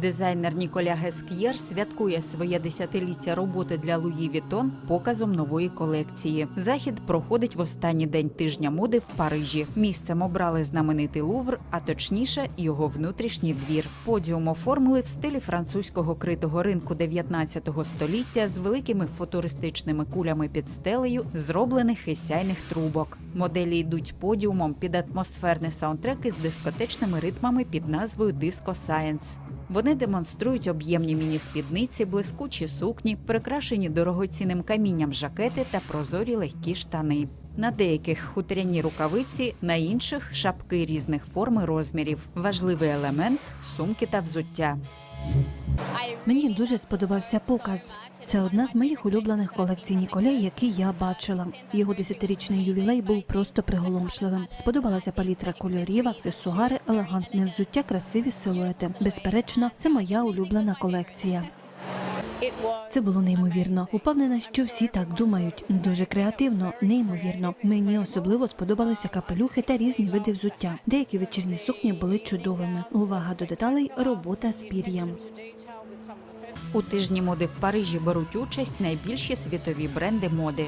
Дизайнер Ніколя Геск'єр святкує своє десятиліття роботи для Луї Вітон показом нової колекції. Захід проходить в останній день тижня моди в Парижі. Місцем обрали знаменитий Лувр, а точніше його внутрішній двір. Подіум оформили в стилі французького критого ринку 19 століття з великими футуристичними кулями під стелею, зроблених із сяйних трубок. Моделі йдуть подіумом під атмосферні саундтреки з дискотечними ритмами під назвою Disco Science. Вони демонструють об'ємні міні-спідниці, блискучі сукні, прикрашені дорогоцінним камінням жакети та прозорі легкі штани. На деяких хутряні рукавиці, на інших шапки різних форм і розмірів. Важливий елемент сумки та взуття. Мені дуже сподобався показ. Це одна з моїх улюблених колекцій Ніколя, які я бачила. Його десятирічний ювілей був просто приголомшливим. Сподобалася палітра кольорів, аксесуари, елегантне взуття, красиві силуети. Безперечно, це моя улюблена колекція. Це було неймовірно. Упевнена, що всі так думають. Дуже креативно, неймовірно. Мені особливо сподобалися капелюхи та різні види взуття. Деякі вечірні сукні були чудовими. Увага до деталей, робота з пір'ям. У тижні моди в Парижі беруть участь найбільші світові бренди моди.